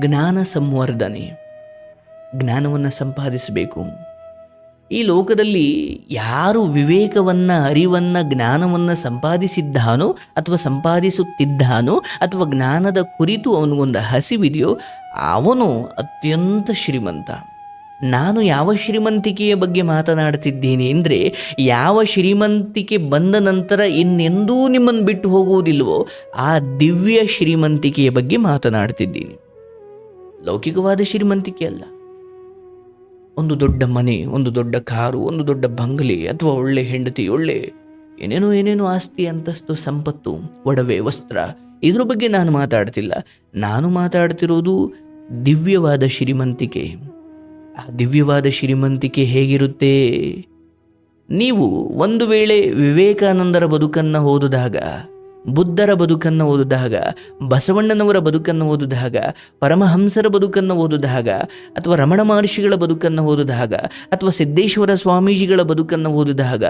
ಜ್ಞಾನ ಸಂವರ್ಧನೆ, ಜ್ಞಾನವನ್ನು ಸಂಪಾದಿಸಬೇಕು. ಈ ಲೋಕದಲ್ಲಿ ಯಾರು ವಿವೇಕವನ್ನು, ಅರಿವನ್ನು, ಜ್ಞಾನವನ್ನು ಸಂಪಾದಿಸಿದ್ದಾನೋ ಅಥವಾ ಸಂಪಾದಿಸುತ್ತಿದ್ದಾನೋ ಅಥವಾ ಜ್ಞಾನದ ಕುರಿತು ಅವನಿಗೊಂದು ಹಸಿವಿದೆಯೋ ಅವನು ಅತ್ಯಂತ ಶ್ರೀಮಂತ. ನಾನು ಯಾವ ಶ್ರೀಮಂತಿಕೆಯ ಬಗ್ಗೆ ಮಾತನಾಡ್ತಿದ್ದೇನೆ ಅಂದರೆ ಯಾವ ಶ್ರೀಮಂತಿಕೆ ಬಂದ ನಂತರ ಇನ್ನೆಂದೂ ನಿಮ್ಮನ್ನು ಬಿಟ್ಟು ಹೋಗುವುದಿಲ್ವೋ ಆ ದಿವ್ಯ ಶ್ರೀಮಂತಿಕೆಯ ಬಗ್ಗೆ ಮಾತನಾಡ್ತಿದ್ದೀನಿ ಲೌಕಿಕವಾದ ಶ್ರೀಮಂತಿಕೆ ಅಲ್ಲ. ಒಂದು ದೊಡ್ಡ ಮನೆ, ಒಂದು ದೊಡ್ಡ ಕಾರು, ಒಂದು ದೊಡ್ಡ ಬಂಗಲೆ ಅಥವಾ ಒಳ್ಳೆ ಹೆಂಡತಿ, ಒಳ್ಳೆ ಏನೇನೋ ಏನೇನೋ ಆಸ್ತಿ, ಅಂತಸ್ತು, ಸಂಪತ್ತು, ಒಡವೆ, ವಸ್ತ್ರ, ಇದ್ರ ಬಗ್ಗೆ ನಾನು ಮಾತಾಡ್ತಿಲ್ಲ. ನಾನು ಮಾತಾಡ್ತಿರೋದು ದಿವ್ಯವಾದ ಶ್ರೀಮಂತಿಕೆ. ಆ ದಿವ್ಯವಾದ ಶ್ರೀಮಂತಿಕೆ ಹೇಗಿರುತ್ತೆ? ನೀವು ಒಂದು ವೇಳೆ ವಿವೇಕಾನಂದರ ಬದುಕನ್ನು ಓದಿದಾಗ ಬುದ್ಧರ ಬದುಕನ್ನು ಓದಿದಾಗ ಬಸವಣ್ಣನವರ ಬದುಕನ್ನು ಓದಿದಾಗ ಪರಮಹಂಸರ ಬದುಕನ್ನು ಓದಿದಾಗ ಅಥವಾ ರಮಣ ಮಹರ್ಷಿಗಳ ಬದುಕನ್ನು ಓದಿದಾಗ ಅಥವಾ ಸಿದ್ದೇಶ್ವರ ಸ್ವಾಮೀಜಿಗಳ ಬದುಕನ್ನು ಓದಿದಾಗ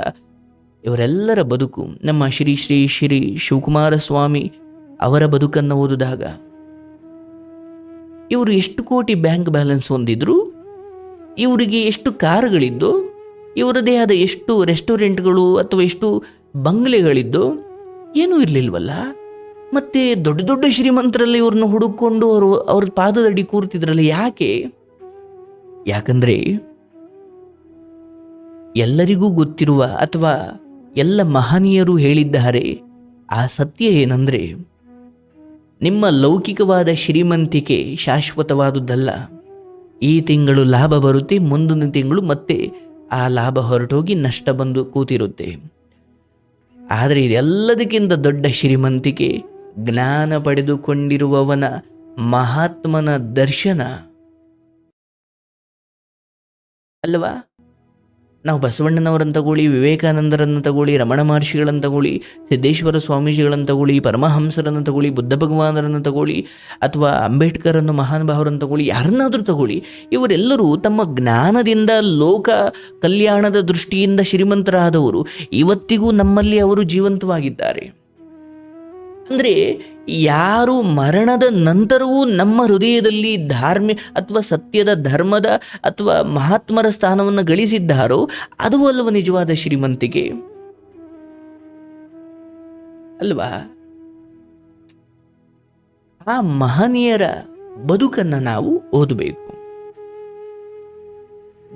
ಇವರೆಲ್ಲರ ಬದುಕು ನಮ್ಮ ಶ್ರೀ ಶ್ರೀ ಶ್ರೀ ಶಿವಕುಮಾರ ಸ್ವಾಮಿ ಅವರ ಬದುಕನ್ನು ಓದಿದಾಗ ಇವರು ಎಷ್ಟು ಕೋಟಿ ಬ್ಯಾಂಕ್ ಬ್ಯಾಲೆನ್ಸ್ ಹೊಂದಿದ್ರು? ಇವರಿಗೆ ಎಷ್ಟು ಕಾರುಗಳಿದ್ದು? ಇವರದೇ ಆದ ಎಷ್ಟು ರೆಸ್ಟೋರೆಂಟ್ಗಳು ಅಥವಾ ಎಷ್ಟು ಬಂಗ್ಲೆಗಳಿದ್ದು? ಏನೂ ಇರಲಿಲ್ವಲ್ಲ? ಮತ್ತೆ ದೊಡ್ಡ ದೊಡ್ಡ ಶ್ರೀಮಂತರಲ್ಲಿ ಇವ್ರನ್ನ ಹುಡುಕೊಂಡು ಅವರು ಅವ್ರ ಪಾದದಡಿ ಕೂರ್ತಿದ್ರಲ್ಲ ಯಾಕೆ? ಯಾಕಂದ್ರೆ ಎಲ್ಲರಿಗೂ ಗೊತ್ತಿರುವ ಅಥವಾ ಎಲ್ಲ ಮಹನೀಯರು ಹೇಳಿದ್ದಾರೆ ಆ ಸತ್ಯ ಏನಂದ್ರೆ ನಿಮ್ಮ ಲೌಕಿಕವಾದ ಶ್ರೀಮಂತಿಕೆ ಶಾಶ್ವತವಾದುದಲ್ಲ. ಈ ತಿಂಗಳು ಲಾಭ ಬರುತ್ತೆ, ಮುಂದಿನ ತಿಂಗಳು ಮತ್ತೆ ಆ ಲಾಭ ಹೊರಟೋಗಿ ನಷ್ಟ ಬಂದು ಕೂತಿರುತ್ತೆ. ಆದರೆ ಇದೆಲ್ಲದಕ್ಕಿಂತ ದೊಡ್ಡ ಶ್ರೀಮಂತಿಕೆ ಜ್ಞಾನ ಪಡೆದುಕೊಂಡಿರುವವನ ಮಹಾತ್ಮನ ದರ್ಶನ. ಅಲ್ವಾ? ನಾವು ಬಸವಣ್ಣನವರನ್ನು ತಗೊಳ್ಳಿ, ವಿವೇಕಾನಂದರನ್ನು ತಗೊಳ್ಳಿ, ರಮಣ ಮಹರ್ಷಿಗಳನ್ನು ತಗೊಳ್ಳಿ, ಸಿದ್ದೇಶ್ವರ ಸ್ವಾಮೀಜಿಗಳನ್ನು ತಗೊಳ್ಳಿ, ಪರಮಹಂಸರನ್ನು ತಗೊಳ್ಳಿ, ಬುದ್ಧ ಭಗವಾನರನ್ನು ತಗೊಳ್ಳಿ, ಅಥವಾ ಅಂಬೇಡ್ಕರನ್ನು ಮಹಾನ್ ಭಾವರನ್ನು ತಗೊಳ್ಳಿ, ಯಾರನ್ನಾದರೂ ತಗೊಳ್ಳಿ, ಇವರೆಲ್ಲರೂ ತಮ್ಮ ಜ್ಞಾನದಿಂದ ಲೋಕ ಕಲ್ಯಾಣದ ದೃಷ್ಟಿಯಿಂದ ಶ್ರೀಮಂತರಾದವರು. ಇವತ್ತಿಗೂ ನಮ್ಮಲ್ಲಿ ಅವರು ಜೀವಂತವಾಗಿದ್ದಾರೆ. ಅಂದರೆ ಯಾರು ಮರಣದ ನಂತರವೂ ನಮ್ಮ ಹೃದಯದಲ್ಲಿ ಧಾರ್ಮಿ ಅಥವಾ ಸತ್ಯದ ಧರ್ಮದ ಅಥವಾ ಮಹಾತ್ಮರ ಸ್ಥಾನವನ್ನು ಗಳಿಸಿದ್ದಾರೋ ಅದು ಅಲ್ವ ನಿಜವಾದ ಶ್ರೀಮಂತಿಕೆ. ಅಲ್ವಾ? ಆ ಮಹನೀಯರ ಬದುಕನ್ನು ನಾವು ಓದಬೇಕು.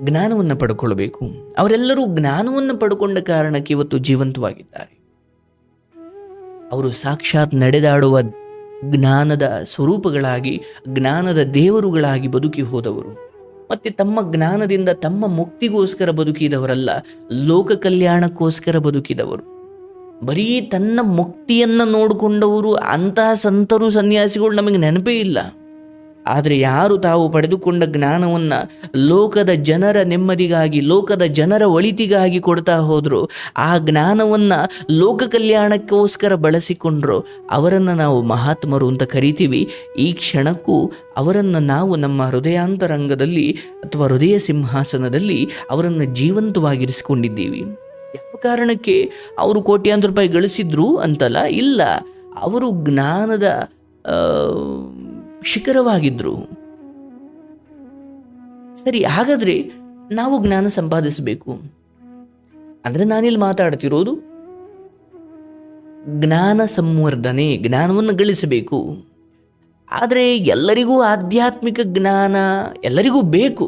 ಜ್ಞಾನವನ್ನು ಪಡ್ಕೊಳ್ಬೇಕು. ಅವರೆಲ್ಲರೂ ಜ್ಞಾನವನ್ನು ಪಡ್ಕೊಂಡ ಕಾರಣಕ್ಕೆ ಇವತ್ತು ಜೀವಂತವಾಗಿದ್ದಾರೆ. ಅವರು ಸಾಕ್ಷಾತ್ ನಡೆದಾಡುವ ಜ್ಞಾನದ ಸ್ವರೂಪಗಳಾಗಿ, ಜ್ಞಾನದ ದೇವರುಗಳಾಗಿ ಬದುಕಿ ಹೋದವರು. ಮತ್ತೆ ತಮ್ಮ ಜ್ಞಾನದಿಂದ ತಮ್ಮ ಮುಕ್ತಿಗೋಸ್ಕರ ಬದುಕಿದವರಲ್ಲ, ಲೋಕ ಕಲ್ಯಾಣಕ್ಕೋಸ್ಕರ ಬದುಕಿದವರು. ಬರೀ ತನ್ನ ಮುಕ್ತಿಯನ್ನು ನೋಡಿಕೊಂಡವರು ಅಂತಹ ಸಂತರು ಸನ್ಯಾಸಿಗಳು ನಮಗೆ ನೆನಪೇ ಇಲ್ಲ. ಆದರೆ ಯಾರು ತಾವು ಪಡೆದುಕೊಂಡ ಜ್ಞಾನವನ್ನು ಲೋಕದ ಜನರ ನೆಮ್ಮದಿಗಾಗಿ, ಲೋಕದ ಜನರ ಒಳಿತಿಗಾಗಿ ಕೊಡ್ತಾ ಹೋದ್ರು, ಆ ಜ್ಞಾನವನ್ನು ಲೋಕ ಕಲ್ಯಾಣಕ್ಕೋಸ್ಕರ ಬಳಸಿಕೊಂಡ್ರು. ಅವರನ್ನು ನಾವು ಮಹಾತ್ಮರು ಅಂತ ಕರಿತೀವಿ. ಈ ಕ್ಷಣಕ್ಕೂ ಅವರನ್ನು ನಾವು ನಮ್ಮ ಹೃದಯಾಂತರಂಗದಲ್ಲಿ ಅಥವಾ ಹೃದಯ ಸಿಂಹಾಸನದಲ್ಲಿ ಅವರನ್ನು ಜೀವಂತವಾಗಿರಿಸಿಕೊಂಡಿದ್ದೀವಿ. ಯಾವ ಕಾರಣಕ್ಕೆ? ಅವರು ಕೋಟ್ಯಾಂತರ ರೂಪಾಯಿ ಗಳಿಸಿದ್ರು ಅಂತಲ್ಲ, ಇಲ್ಲ. ಅವರು ಜ್ಞಾನದ ಆ, ಶಿಖರವಾಗಿದ್ರು. ಸರಿ ಹಾಗಾದ್ರೆ ನಾವು ಜ್ಞಾನ ಸಂಪಾದಿಸಬೇಕು. ಅಂದರೆ ನಾನಿಲ್ಲಿ ಮಾತಾಡ್ತಿರೋದು ಜ್ಞಾನ ಸಂವರ್ಧನೆ ಜ್ಞಾನವನ್ನು ಗಳಿಸಬೇಕು. ಆದರೆ ಎಲ್ಲರಿಗೂ ಆಧ್ಯಾತ್ಮಿಕ ಜ್ಞಾನ ಎಲ್ಲರಿಗೂ ಬೇಕು.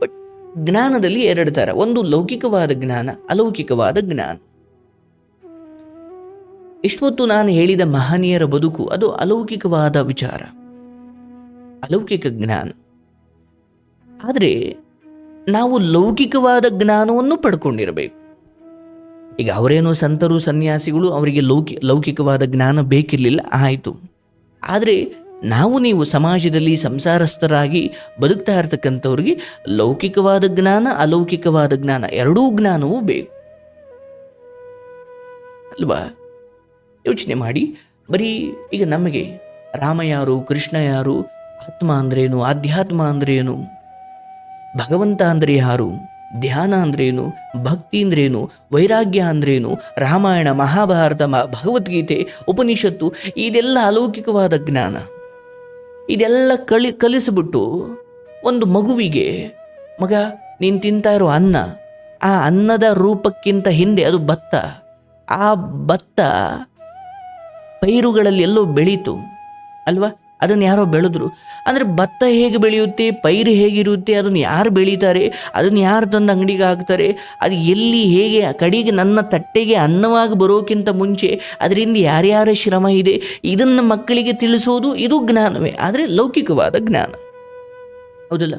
ಬಟ್ ಜ್ಞಾನದಲ್ಲಿ ಎರಡು ಥರ ಒಂದು ಲೌಕಿಕವಾದ ಜ್ಞಾನ ಅಲೌಕಿಕವಾದ ಜ್ಞಾನ. ಇಷ್ಟೊತ್ತು ನಾನು ಹೇಳಿದ ಮಹನೀಯರ ಬದುಕು ಅದು ಅಲೌಕಿಕವಾದ ವಿಚಾರ. ಅಲೌಕಿಕ ಜ್ಞಾನ. ಆದರೆ ನಾವು ಲೌಕಿಕವಾದ ಜ್ಞಾನವನ್ನು ಪಡ್ಕೊಂಡಿರಬೇಕು. ಈಗ ಅವರೇನೋ ಸಂತರು, ಸನ್ಯಾಸಿಗಳು ಅವರಿಗೆ ಲೌಕಿ, ಲೌಕಿಕವಾದ ಜ್ಞಾನ ಬೇಕಿರಲಿಲ್ಲ, ಆಯಿತು. ಆದರೆ ನಾವು ನೀವು ಸಮಾಜದಲ್ಲಿ ಸಂಸಾರಸ್ಥರಾಗಿ ಬದುಕ್ತಾ ಇರ್ತಕ್ಕಂಥವ್ರಿಗೆ ಲೌಕಿಕವಾದ ಜ್ಞಾನ, ಅಲೌಕಿಕವಾದ ಜ್ಞಾನ ಎರಡೂ ಜ್ಞಾನವೂ ಬೇಕು. ಅಲ್ವಾ? ಯೋಚನೆ ಮಾಡಿ. ಬರೀ ಈಗ ನಮಗೆ ರಾಮ ಯಾರು, ಕೃಷ್ಣ ಯಾರು ಆತ್ಮ ಅಂದ್ರೇನು? ಆಧ್ಯಾತ್ಮ ಅಂದ್ರೇನು? ಭಗವಂತ ಅಂದರೆ ಯಾರು? ಧ್ಯಾನ ಅಂದ್ರೇನು? ಭಕ್ತಿ ಅಂದ್ರೇನು? ವೈರಾಗ್ಯ ಅಂದ್ರೇನು? ರಾಮಾಯಣ, ಮಹಾಭಾರತ ಭಗವದ್ಗೀತೆ, ಉಪನಿಷತ್ತು, ಇದೆಲ್ಲ ಅಲೌಕಿಕವಾದ ಜ್ಞಾನ. ಇದೆಲ್ಲ ಕಲಿ ಕಲಿಸ್ಬಿಟ್ಟು ಒಂದು ಮಗುವಿಗೆ, ಮಗ, ನೀನು ತಿಂತಾ ಇರೋ ಅನ್ನ, ಆ ಅನ್ನದ ರೂಪಕ್ಕಿಂತ ಹಿಂದೆ ಅದು ಭತ್ತ. ಆ ಭತ್ತ ಪೈರುಗಳಲ್ಲಿ ಎಲ್ಲೋ ಬೆಳೀತು. ಅಲ್ವಾ? ಅದನ್ನು ಯಾರೋ ಬೆಳೆದ್ರು. ಅಂದರೆ ಭತ್ತ ಹೇಗೆ ಬೆಳೆಯುತ್ತೆ, ಪೈರು ಹೇಗಿರುತ್ತೆ, ಅದನ್ನು ಯಾರು ಬೆಳೀತಾರೆ, ಅದನ್ನು ಯಾರು ತಂದು ಅಂಗಡಿಗೆ ಹಾಕ್ತಾರೆ, ಅದು ಎಲ್ಲಿ ಹೇಗೆ ಕಡೆಗೆ ನನ್ನ ತಟ್ಟೆಗೆ ಅನ್ನವಾಗಿ ಬರೋಕ್ಕಿಂತ ಮುಂಚೆ ಅದರಿಂದ ಯಾರ್ಯಾರ ಶ್ರಮ ಇದೆ, ಇದನ್ನು ಮಕ್ಕಳಿಗೆ ತಿಳಿಸೋದು ಇದು ಜ್ಞಾನವೇ, ಆದರೆ ಲೌಕಿಕವಾದ ಜ್ಞಾನ. ಹೌದಲ್ಲ?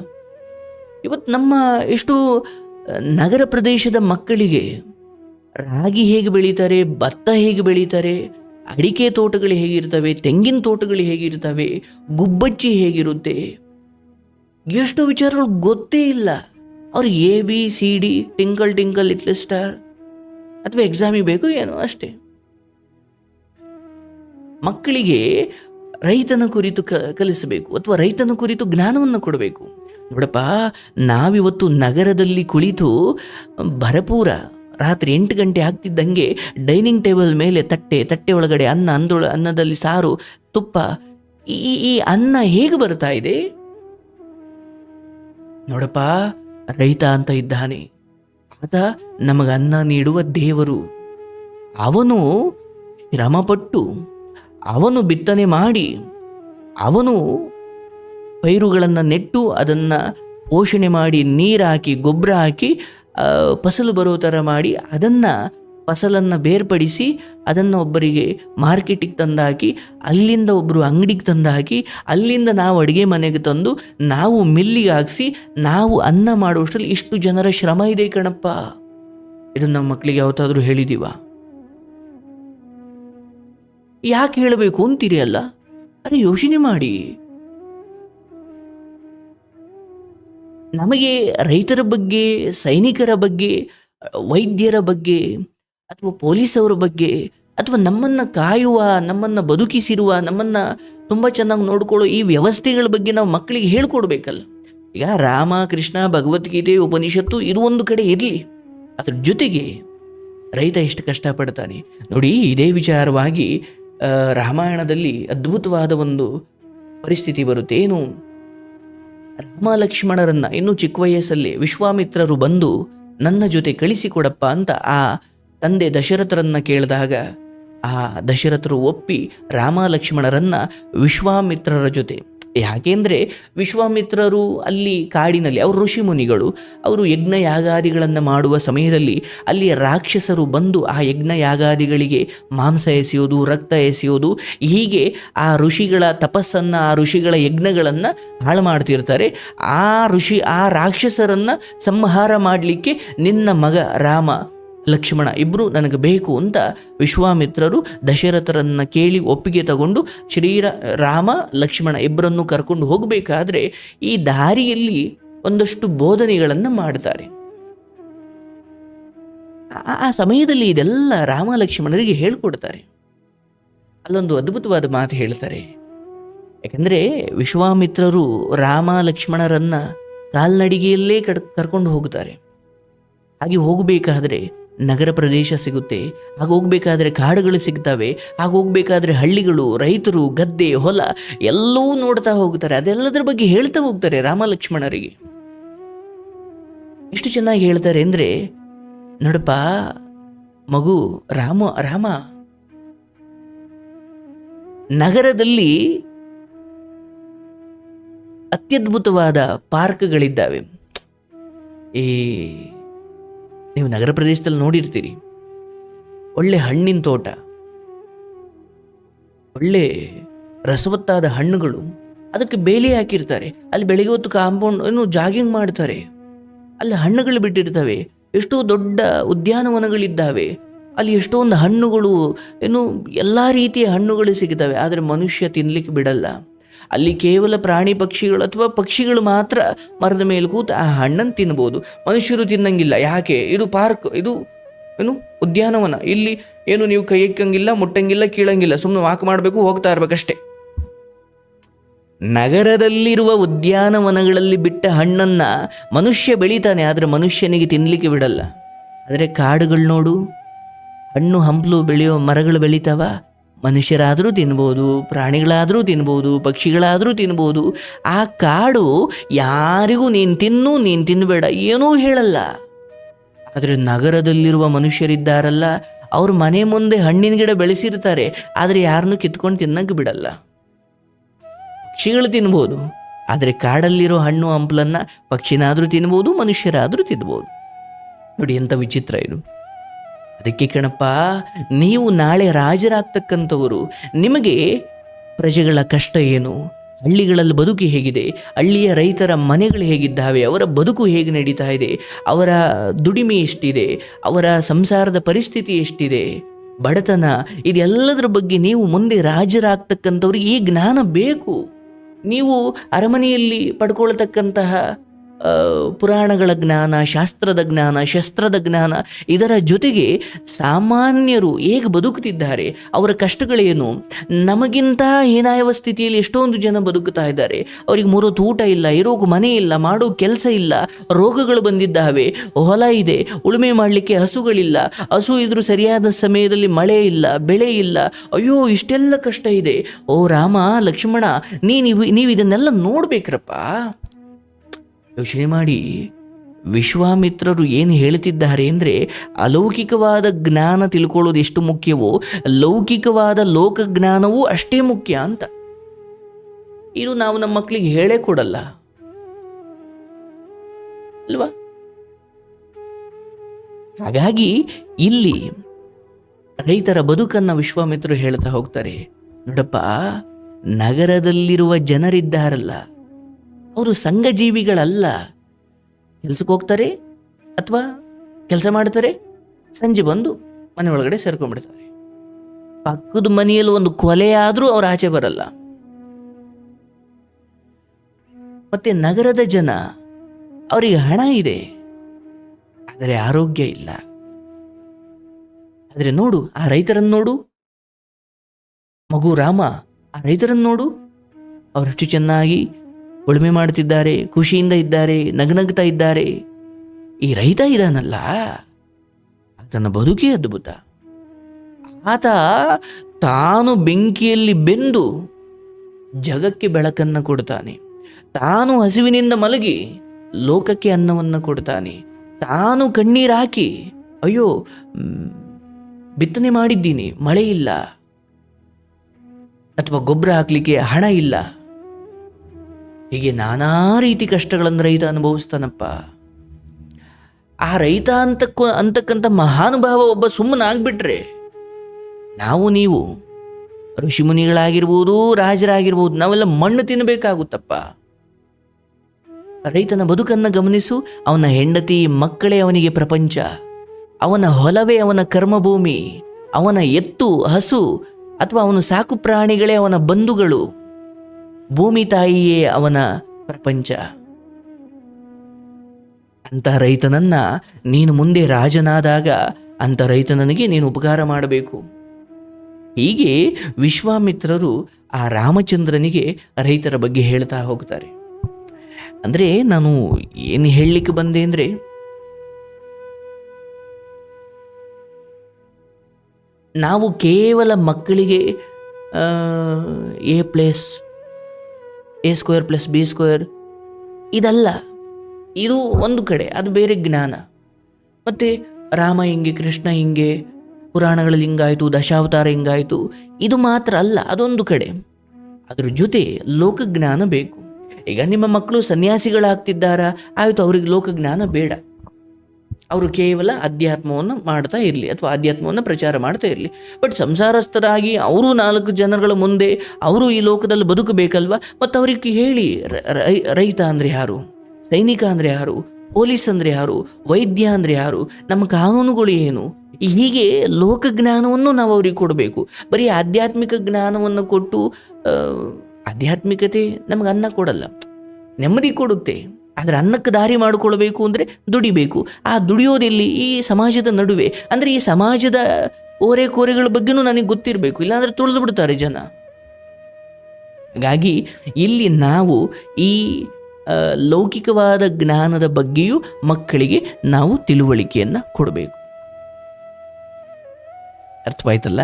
ಇವತ್ತು ನಮ್ಮ ಎಷ್ಟು ನಗರ ಪ್ರದೇಶದ ಮಕ್ಕಳಿಗೆ ರಾಗಿ ಹೇಗೆ ಬೆಳೀತಾರೆ, ಭತ್ತ ಹೇಗೆ ಬೆಳೀತಾರೆ ಅಡಿಕೆ ತೋಟಗಳು ಹೇಗಿರ್ತವೆ ತೆಂಗಿನ ತೋಟಗಳು ಹೇಗಿರ್ತವೆ ಗುಬ್ಬಚ್ಚಿ ಹೇಗಿರುತ್ತೆ? ಎಷ್ಟು ವಿಚಾರಗಳು ಗೊತ್ತೇ ಇಲ್ಲ. ಅವ್ರು A B C D twinkle twinkle, little star ಅಥವಾ ಎಕ್ಸಾಮಿಗೆ ಬೇಕು ಏನೋ ಅಷ್ಟೇ. ಮಕ್ಕಳಿಗೆ ರೈತನ ಕುರಿತು ಕಲಿಸಬೇಕು ಅಥವಾ ರೈತನ ಕುರಿತು ಜ್ಞಾನವನ್ನು ಕೊಡಬೇಕು. ನೋಡಪ್ಪ, ನಾವಿವತ್ತು ನಗರದಲ್ಲಿ ಕುಳಿತು ಭರಪೂರ ರಾತ್ರಿ ಎಂಟು ಗಂಟೆ ಆಗ್ತಿದ್ದಂಗೆ ಡೈನಿಂಗ್ ಟೇಬಲ್ ಮೇಲೆ ತಟ್ಟೆ ತಟ್ಟೆ ಒಳಗಡೆ ಅನ್ನ, ಅಂದೊಳ, ಅನ್ನದಲ್ಲಿ ಸಾರು, ತುಪ್ಪ, ಈ, ಈ- ಅನ್ನ ಹೇಗೆ ಬರ್ತಾ ಇದೆ? ನೋಡಪ್ಪ, ರೈತ ಅಂತ ಇದ್ದಾನೆ. ಆತ ನಮಗೆ ಅನ್ನ ನೀಡುವ ದೇವರು. ಅವನು ಶ್ರಮಪಟ್ಟು, ಅವನು ಬಿತ್ತನೆ ಮಾಡಿ, ಅವನು ಪೈರುಗಳನ್ನು ನೆಟ್ಟು ಅದನ್ನು ಪೋಷಣೆ ಮಾಡಿ ನೀರು ಹಾಕಿ ಗೊಬ್ಬರ ಹಾಕಿ ಫಸಲು ಬರೋ ಥರ ಮಾಡಿ ಅದನ್ನು ಫಸಲನ್ನು ಬೇರ್ಪಡಿಸಿ ಅದನ್ನು ಒಬ್ಬರಿಗೆ ಮಾರ್ಕೆಟಿಗೆ ತಂದಾಕಿ, ಅಲ್ಲಿಂದ ಒಬ್ಬರು ಅಂಗಡಿಗೆ ತಂದಾಕಿ, ಅಲ್ಲಿಂದ ನಾವು ಅಡುಗೆ ಮನೆಗೆ ತಂದು ನಾವು ಮಿಲ್ಲಿಗೆ ಹಾಕ್ಸಿ, ನಾವು ಅನ್ನ ಮಾಡುವಷ್ಟರಲ್ಲಿ ಇಷ್ಟು ಜನರ ಶ್ರಮ ಇದೆ ಕಣಪ್ಪ. ಇದನ್ನು ನಮ್ಮ ಮಕ್ಕಳಿಗೆ ಯಾವತ್ತಾದರೂ ಹೇಳಿದೀವ? ಯಾಕೆ ಹೇಳಬೇಕು ಅಂತೀರಿ ಅಲ್ಲ? ಅರೆ ಯೋಚನೆ ಮಾಡಿ. ನಮಗೆ ರೈತರ ಬಗ್ಗೆ, ಸೈನಿಕರ ಬಗ್ಗೆ, ವೈದ್ಯರ ಬಗ್ಗೆ ಅಥವಾ ಪೊಲೀಸವರ ಬಗ್ಗೆ ಅಥವಾ ನಮ್ಮನ್ನು ಕಾಯುವ, ನಮ್ಮನ್ನು ಬದುಕಿಸಿರುವ, ನಮ್ಮನ್ನು ತುಂಬ ಚೆನ್ನಾಗಿ ನೋಡ್ಕೊಳ್ಳೋ ಈ ವ್ಯವಸ್ಥೆಗಳ ಬಗ್ಗೆ ನಾವು ಮಕ್ಕಳಿಗೆ ಹೇಳ್ಕೊಡ್ಬೇಕಲ್ಲ. ಈಗ ರಾಮ, ಕೃಷ್ಣ, ಭಗವದ್ಗೀತೆ, ಉಪನಿಷತ್ತು ಇದು ಒಂದು ಕಡೆ ಇರಲಿ. ಅದ್ರ ಜೊತೆಗೆ ರೈತ ಎಷ್ಟು ಕಷ್ಟಪಡ್ತಾನೆ ನೋಡಿ ಇದೇ ವಿಚಾರವಾಗಿ ರಾಮಾಯಣದಲ್ಲಿ ಅದ್ಭುತವಾದ ಒಂದು ಪರಿಸ್ಥಿತಿ ಬರುತ್ತೆ. ಏನು? ರಾಮ ಲಕ್ಷ್ಮಣರನ್ನ ಇನ್ನೂ ಚಿಕ್ಕ ವಯಸ್ಸಲ್ಲಿ ವಿಶ್ವಾಮಿತ್ರರು ಬಂದು ನನ್ನ ಜೊತೆ ಕಳಿಸಿಕೊಡಪ್ಪ ಅಂತ ಆ ತಂದೆ ದಶರಥರನ್ನ ಕೇಳಿದಾಗ, ಆ ದಶರಥರು ಒಪ್ಪಿ ರಾಮ ಲಕ್ಷ್ಮಣರನ್ನ ವಿಶ್ವಾಮಿತ್ರರ ಜೊತೆ ಯಾಕೆಂದ್ರೆ ವಿಶ್ವಾಮಿತ್ರರು ಅಲ್ಲಿ ಕಾಡಿನಲ್ಲಿ, ಅವರು ಋಷಿ ಮುನಿಗಳು ಅವರು ಯಜ್ಞ ಯಾಗಾದಿಗಳನ್ನು ಮಾಡುವ ಸಮಯದಲ್ಲಿ ಅಲ್ಲಿ ರಾಕ್ಷಸರು ಬಂದು ಆ ಯಜ್ಞ ಯಾಗಾದಿಗಳಿಗೆ ಮಾಂಸ ಎಸೆಯೋದು, ರಕ್ತ ಎಸೆಯೋದು, ಹೀಗೆ ಆ ಋಷಿಗಳ ತಪಸ್ಸನ್ನು, ಆ ಋಷಿಗಳ ಯಜ್ಞಗಳನ್ನು ಹಾಳು ಮಾಡ್ತಿರ್ತಾರೆ. ಆ ಋಷಿ, ಆ ರಾಕ್ಷಸರನ್ನು ಸಂಹಾರ ಮಾಡಲಿಕ್ಕೆ ನಿನ್ನ ಮಗ ರಾಮ ಲಕ್ಷ್ಮಣ ಇಬ್ಬರು ನನಗೆ ಬೇಕು ಅಂತ ವಿಶ್ವಾಮಿತ್ರರು ದಶರಥರನ್ನ ಕೇಳಿ ಒಪ್ಪಿಗೆ ತಗೊಂಡು ಶ್ರೀರ ರಾಮ, ಲಕ್ಷ್ಮಣ ಇಬ್ಬರನ್ನು ಕರ್ಕೊಂಡು ಹೋಗಬೇಕಾದ್ರೆ ಈ ದಾರಿಯಲ್ಲಿ ಒಂದಷ್ಟು ಬೋಧನೆಗಳನ್ನು ಮಾಡ್ತಾರೆ. ಆ- ಸಮಯದಲ್ಲಿ ಇದೆಲ್ಲ ರಾಮ, ಲಕ್ಷ್ಮಣರಿಗೆ ಹೇಳ್ಕೊಡ್ತಾರೆ. ಅಲ್ಲೊಂದು ಅದ್ಭುತವಾದ ಮಾತು ಹೇಳ್ತಾರೆ. ಯಾಕಂದರೆ ವಿಶ್ವಾಮಿತ್ರರು ರಾಮ, ಲಕ್ಷ್ಮಣರನ್ನು ಕಾಲ್ನಡಿಗೆಯಲ್ಲೇ ಕಡ್, ಕರ್ಕೊಂಡು ಹೋಗ್ತಾರೆ. ಹಾಗೆ ಹೋಗಬೇಕಾದ್ರೆ ನಗರ ಪ್ರದೇಶ ಸಿಗುತ್ತೆ. ಹಾಗೆ ಹೋಗ್ಬೇಕಾದ್ರೆ ಕಾಡುಗಳು ಸಿಗ್ತವೆ. ಹಾಗೆ ಹೋಗ್ಬೇಕಾದ್ರೆ ಹಳ್ಳಿಗಳು, ರೈತರು, ಗದ್ದೆ, ಹೊಲ ಎಲ್ಲವೂ ನೋಡ್ತಾ ಹೋಗ್ತಾರೆ. ಅದೆಲ್ಲದರ ಬಗ್ಗೆ ಹೇಳ್ತಾ ಹೋಗ್ತಾರೆ ರಾಮ ಲಕ್ಷ್ಮಣರಿಗೆ ಎಷ್ಟು ಚೆನ್ನಾಗಿ ಹೇಳ್ತಾರೆ ಅಂದರೆ, ನೋಡಪ್ಪ, ಮಗು, ರಾಮ ರಾಮ. ನಗರದಲ್ಲಿ ಅತ್ಯದ್ಭುತವಾದ ಪಾರ್ಕ್ಗಳಿದ್ದಾವೆ. ಈ ನೀವು ನಗರ ಪ್ರದೇಶದಲ್ಲಿ ನೋಡಿರ್ತೀರಿ. ಒಳ್ಳೆ ಹಣ್ಣಿನ ತೋಟ, ಒಳ್ಳೆ ರಸವತ್ತಾದ ಹಣ್ಣುಗಳು ಅದಕ್ಕೆ ಬೇಲಿ ಹಾಕಿರ್ತಾರೆ. ಅಲ್ಲಿ ಬೆಳಿಗ್ಗೆ ಹೊತ್ತು ಕಾಂಪೌಂಡ್ ಏನು ಜಾಗಿಂಗ್ ಮಾಡ್ತಾರೆ. ಅಲ್ಲಿ ಹಣ್ಣುಗಳು ಬಿಟ್ಟಿರ್ತವೆ. ಎಷ್ಟೋ ದೊಡ್ಡ ಉದ್ಯಾನವನಗಳಿದ್ದಾವೆ. ಅಲ್ಲಿ ಎಷ್ಟೊಂದು ಹಣ್ಣುಗಳು, ಏನು ಎಲ್ಲ ರೀತಿಯ ಹಣ್ಣುಗಳು ಸಿಗ್ತವೆ. ಆದರೆ ಮನುಷ್ಯ ತಿನ್ಲಿಕ್ಕೆ ಬಿಡಲ್ಲ. ಅಲ್ಲಿ ಕೇವಲ ಪ್ರಾಣಿ ಪಕ್ಷಿಗಳು ಅಥವಾ ಪಕ್ಷಿಗಳು ಮಾತ್ರ ಮರದ ಮೇಲೆ ಕೂತು ಆ ಹಣ್ಣನ್ನು ತಿನ್ಬೋದು. ಮನುಷ್ಯರು ತಿನ್ನಂಗಿಲ್ಲ. ಯಾಕೆ? ಇದು ಪಾರ್ಕ್, ಇದು ಏನು? ಉದ್ಯಾನವನ. ಇಲ್ಲಿ ಏನು ನೀವು ಕೈ ಇಕ್ಕಂಗಿಲ್ಲ ಮುಟ್ಟಂಗಿಲ್ಲ, ಕೀಳಂಗಿಲ್ಲ. ಸುಮ್ಮನೆ ವಾಕ್ ಮಾಡಬೇಕು, ಹೋಗ್ತಾ ಇರ್ಬೇಕಷ್ಟೇ. ನಗರದಲ್ಲಿರುವ ಉದ್ಯಾನವನಗಳಲ್ಲಿ ಬಿಟ್ಟ ಹಣ್ಣನ್ನ ಮನುಷ್ಯ ಬೆಳೀತಾನೆ, ಆದರೆ ಮನುಷ್ಯನಿಗೆ ತಿನ್ನಲಿಕ್ಕೆ ಬಿಡಲ್ಲ. ಆದರೆ ಕಾಡುಗಳು ನೋಡು. ಹಣ್ಣು ಹಂಪಲು ಬೆಳೆಯೋ ಮರಗಳು ಬೆಳೀತಾವ. ಮನುಷ್ಯರಾದರೂ ತಿನ್ಬೋದು, ಪ್ರಾಣಿಗಳಾದರೂ ತಿನ್ಬೋದು, ಪಕ್ಷಿಗಳಾದರೂ ತಿನ್ಬೋದು, ಆ ಕಾಡು ಯಾರಿಗೂ ನೀನು ತಿನ್ನು, ನೀನು ತಿನ್ನಬೇಡ ಏನೂ ಹೇಳಲ್ಲ. ಆದರೆ ನಗರದಲ್ಲಿರುವ ಮನುಷ್ಯರಿದ್ದಾರಲ್ಲ, ಅವ್ರ ಮನೆ ಮುಂದೆ ಹಣ್ಣಿನ ಗಿಡ ಬೆಳೆಸಿರ್ತಾರೆ, ಆದರೆ ಯಾರನ್ನೂ ಕಿತ್ಕೊಂಡು ತಿನ್ನಕ್ಕೆ ಬಿಡಲ್ಲ. ಪಕ್ಷಿಗಳು ತಿನ್ಬೋದು, ಆದರೆ ಕಾಡಲ್ಲಿರೋ ಹಣ್ಣು ಹಂಪಲನ್ನು ಪಕ್ಷಿನಾದರೂ ತಿನ್ಬೋದು, ಮನುಷ್ಯರಾದರೂ ತಿನ್ಬೋದು. ನೋಡಿ ಎಂಥ ವಿಚಿತ್ರ ಇದು. ಅದಕ್ಕೆ ಕಣಪ್ಪ, ನೀವು ನಾಳೆ ರಾಜರಾಗ್ತಕ್ಕಂಥವರು, ನಿಮಗೆ ಪ್ರಜೆಗಳ ಕಷ್ಟ ಏನು? ಹಳ್ಳಿಗಳಲ್ಲಿ ಬದುಕು ಹೇಗಿದೆ, ಹಳ್ಳಿಯ ರೈತರ ಮನೆಗಳು ಹೇಗಿದ್ದಾವೆ, ಅವರ ಬದುಕು ಹೇಗೆ ನಡೀತಾ ಇದೆ, ಅವರ ದುಡಿಮೆ ಎಷ್ಟಿದೆ, ಅವರ ಸಂಸಾರದ ಪರಿಸ್ಥಿತಿ ಎಷ್ಟಿದೆ? ಬಡತನ, ಇದೆಲ್ಲದರ ಬಗ್ಗೆ ನೀವು ಮುಂದೆ ರಾಜರಾಗ್ತಕ್ಕಂಥವ್ರಿಗೆ ಈ ಜ್ಞಾನ ಬೇಕು. ನೀವು ಅರಮನೆಯಲ್ಲಿ ಪಡ್ಕೊಳ್ತಕ್ಕಂತಹ ಪುರಾಣಗಳ ಜ್ಞಾನ, ಶಾಸ್ತ್ರದ ಜ್ಞಾನ, ಶಸ್ತ್ರದ ಜ್ಞಾನ, ಇದರ ಜೊತೆಗೆ ಸಾಮಾನ್ಯರು ಹೇಗೆ ಬದುಕುತ್ತಿದ್ದಾರೆ, ಅವರ ಕಷ್ಟಗಳೇನು ನಮಗಿಂತ ಹೀನಾಯವ ಸ್ಥಿತಿಯಲ್ಲಿ ಎಷ್ಟೊಂದು ಜನ ಬದುಕುತ್ತಾ ಇದ್ದಾರೆ. ಅವರಿಗೆ ಮೂರೊತ್ತು ಊಟ ಇಲ್ಲ, ಇರೋಕು ಮನೆ ಇಲ್ಲ, ಮಾಡೋ ಕೆಲಸ ಇಲ್ಲ, ರೋಗಗಳು ಬಂದಿದ್ದಾವೆ, ಹೊಲ ಇದೆ, ಉಳುಮೆ ಮಾಡಲಿಕ್ಕೆ ಹಸುಗಳಿಲ್ಲ, ಹಸು ಇದ್ರೂ ಸರಿಯಾದ ಸಮಯದಲ್ಲಿ ಮಳೆ ಇಲ್ಲ, ಬೆಳೆ ಇಲ್ಲ, ಅಯ್ಯೋ, ಇಷ್ಟೆಲ್ಲ ಕಷ್ಟ ಇದೆ. ಓ ರಾಮ, ಲಕ್ಷ್ಮಣ ನೀವು ನೀವು ಇದನ್ನೆಲ್ಲ ನೋಡ್ಬೇಕ್ರಪ್ಪ. ಯೋಚನೆ ಮಾಡಿ, ವಿಶ್ವಾಮಿತ್ರರು ಏನು ಹೇಳ್ತಿದ್ದಾರೆ ಅಂದರೆ, ಅಲೌಕಿಕವಾದ ಜ್ಞಾನ ತಿಳ್ಕೊಳ್ಳೋದು ಎಷ್ಟು ಮುಖ್ಯವೋ, ಲೌಕಿಕವಾದ ಲೋಕಜ್ಞಾನವೂ ಅಷ್ಟೇ ಮುಖ್ಯ ಅಂತ. ಇದು ನಾವು ನಮ್ಮ ಮಕ್ಕಳಿಗೆ ಹೇಳೇ ಕೊಡಲ್ಲ. ಅಲ್ವಾ? ಹಾಗಾಗಿ ಇಲ್ಲಿ ರೈತರ ಬದುಕನ್ನು ವಿಶ್ವಾಮಿತ್ರರು ಹೇಳ್ತಾ ಹೋಗ್ತಾರೆ. ನೋಡಪ್ಪ, ನಗರದಲ್ಲಿರುವ ಜನರಿದ್ದಾರಲ್ಲ. ಅವರು ಸಂಘಜೀವಿಗಳಲ್ಲ. ಕೆಲ್ಸಕ್ಕೆ ಹೋಗ್ತಾರೆ ಅಥವಾ ಕೆಲಸ ಮಾಡ್ತಾರೆ ಸಂಜೆ ಬಂದು ಮನೆ ಒಳಗಡೆ ಸೇರ್ಕೊಂಡ್ಬಿಡ್ತಾರೆ. ಪಕ್ಕದ ಮನೆಯಲ್ಲಿ ಒಂದು ಕೊಲೆ ಆದರೂ ಅವ್ರು ಆಚೆ ಬರಲ್ಲ. ಮತ್ತೆ ನಗರದ ಜನ ಅವರಿಗೆ ಹಣ ಇದೆ. ಆದರೆ ಆರೋಗ್ಯ ಇಲ್ಲ. ಆದರೆ ನೋಡು, ಆ ರೈತರನ್ನು ನೋಡು. ಮಗು ರಾಮ, ಆ ರೈತರನ್ನು ನೋಡು. ಅವರಷ್ಟು ಚೆನ್ನಾಗಿ ಉಳುಮೆ ಮಾಡುತ್ತಿದ್ದಾರೆ, ಖುಷಿಯಿಂದ ಇದ್ದಾರೆ, ನಗ್ನಗ್ತಾ ಇದ್ದಾರೆ. ಈ ರೈತ ಇದಾನಲ್ಲ? ಆತನ ಬದುಕೇ ಅದ್ಭುತ. ಆತ ತಾನು ಬೆಂಕಿಯಲ್ಲಿ ಬೆಂದು ಜಗಕ್ಕೆ ಬೆಳಕನ್ನು ಕೊಡ್ತಾನೆ. ತಾನು ಹಸಿವಿನಿಂದ ಮಲಗಿ ಲೋಕಕ್ಕೆ ಅನ್ನವನ್ನು ಕೊಡ್ತಾನೆ. ತಾನು ಕಣ್ಣೀರು ಹಾಕಿ, ಅಯ್ಯೋ ಬಿತ್ತನೆ ಮಾಡಿದ್ದೀನಿ, ಮಳೆ ಇಲ್ಲ. ಅಥವಾ ಗೊಬ್ಬರ ಹಾಕ್ಲಿಕ್ಕೆ ಹಣ ಇಲ್ಲ. ಹೀಗೆ ನಾನಾ ರೀತಿ ಕಷ್ಟಗಳನ್ನು ರೈತ ಅನುಭವಿಸ್ತಾನಪ್ಪ. ಆ ರೈತ ಅಂತಕ್ಕ, ಅಂತಕ್ಕಂಥ ಮಹಾನುಭಾವ ಒಬ್ಬ ಸುಮ್ಮನಾಗ್ಬಿಟ್ರೆ, ನಾವು ನೀವು ಋಷಿಮುನಿಗಳಾಗಿರ್ಬೋದು, ರಾಜರಾಗಿರ್ಬೋದು, ನಾವೆಲ್ಲ ಮಣ್ಣು ತಿನ್ನಬೇಕಾಗುತ್ತಪ್ಪ ರೈತನ ಬದುಕನ್ನು ಗಮನಿಸು, ಅವನ ಹೆಂಡತಿ, ಮಕ್ಕಳೇ ಅವನಿಗೆ ಪ್ರಪಂಚ, ಅವನ ಹೊಲವೇ ಅವನ ಕರ್ಮಭೂಮಿ, ಅವನ ಎತ್ತು, ಹಸು, ಅಥವಾ ಅವನು ಸಾಕು ಪ್ರಾಣಿಗಳೇ ಅವನ ಬಂಧುಗಳು ಭೂಮಿ ತಾಯಿಯೇ ಅವನ ಪ್ರಪಂಚ. ಅಂತ ರೈತನನ್ನ ನೀನು ಮುಂದೆ ರಾಜನಾದಾಗ ಅಂತ ರೈತನನಿಗೆ ನೀನು ಉಪಕಾರ ಮಾಡಬೇಕು. ಹೀಗೆ ವಿಶ್ವಾಮಿತ್ರರು ಆ ರಾಮಚಂದ್ರನಿಗೆ ರೈತರ ಬಗ್ಗೆ ಹೇಳ್ತಾ ಹೋಗ್ತಾರೆ. ಅಂದರೆ ನಾನು ಏನು ಹೇಳಲಿಕ್ಕೆ ಬಂದೆ ಅಂದರೆ, ನಾವು ಕೇವಲ ಮಕ್ಕಳಿಗೆ A plus A square plus B square ಇದಲ್ಲ. ಇದು ಒಂದು ಕಡೆ, ಅದು ಬೇರೆ ಜ್ಞಾನ. ಮತ್ತು ರಾಮ ಹಿಂಗೆ, ಕೃಷ್ಣ ಹಿಂಗೆ, ಪುರಾಣಗಳಲ್ಲಿ ಹಿಂಗಾಯಿತು, ದಶಾವತಾರ ಹಿಂಗಾಯಿತು, ಇದು ಮಾತ್ರ ಅಲ್ಲ, ಅದೊಂದು ಕಡೆ. ಅದ್ರ ಜೊತೆ ಲೋಕಜ್ಞಾನ ಬೇಕು. ಈಗ ನಿಮ್ಮ ಮಕ್ಕಳು ಸನ್ಯಾಸಿಗಳಾಗ್ತಿದ್ದಾರಾ, ಆಯಿತು ಅವ್ರಿಗೆ ಲೋಕಜ್ಞಾನ ಬೇಡ. ಅವರು ಕೇವಲ ಅಧ್ಯಾತ್ಮವನ್ನು ಮಾಡ್ತಾ ಇರಲಿ ಅಥವಾ ಅಧ್ಯಾತ್ಮವನ್ನು ಪ್ರಚಾರ ಮಾಡ್ತಾ ಇರಲಿ. ಬಟ್ ಸಂಸಾರಸ್ಥರಾಗಿ ಅವರು ನಾಲ್ಕು ಜನಗಳ ಮುಂದೆ ಅವರು ಈ ಲೋಕದಲ್ಲಿ ಬದುಕಬೇಕಲ್ವ? ಮತ್ತು ಅವರಿಗೆ ಹೇಳಿ ರೈತ ಅಂದರೆ ಯಾರು? ಸೈನಿಕ ಅಂದರೆ ಯಾರು? ಪೊಲೀಸ್ ಅಂದರೆ ಯಾರು? ವೈದ್ಯ ಅಂದರೆ ಯಾರು? ನಮ್ಮ ಕಾನೂನುಗಳು ಏನು? ಹೀಗೆ ಲೋಕ ಜ್ಞಾನವನ್ನು ನಾವು ಅವ್ರಿಗೆ ಕೊಡಬೇಕು. ಬರೀ ಆಧ್ಯಾತ್ಮಿಕ ಜ್ಞಾನವನ್ನು ಕೊಟ್ಟು ಆಧ್ಯಾತ್ಮಿಕತೆ ನಮಗೆ ಅನ್ನ ಕೊಡಲ್ಲ. ನೆಮ್ಮದಿ ಕೊಡುತ್ತೆ. ಆದರೆ ಅನ್ನಕ್ಕೆ ದಾರಿ ಮಾಡಿಕೊಳ್ಬೇಕು ಅಂದರೆ ದುಡಿಬೇಕು. ಆ ದುಡಿಯೋದಿಲ್ಲಿ ಈ ಸಮಾಜದ ನಡುವೆ. ಅಂದರೆ ಈ ಸಮಾಜದ ಓರೆ ಕೋರೆಗಳ ಬಗ್ಗೆನೂ ನನಗೆ ಗೊತ್ತಿರಬೇಕು. ಇಲ್ಲಾಂದರೆ ತುಳಿದು ಬಿಡ್ತಾರೆ ಜನ. ಹಾಗಾಗಿ ಇಲ್ಲಿ ನಾವು ಈ ಲೌಕಿಕವಾದ ಜ್ಞಾನದ ಬಗ್ಗೆಯೂ ಮಕ್ಕಳಿಗೆ ನಾವು ತಿಳುವಳಿಕೆಯನ್ನು ಕೊಡಬೇಕು. ಅರ್ಥವಾಯ್ತಲ್ಲ?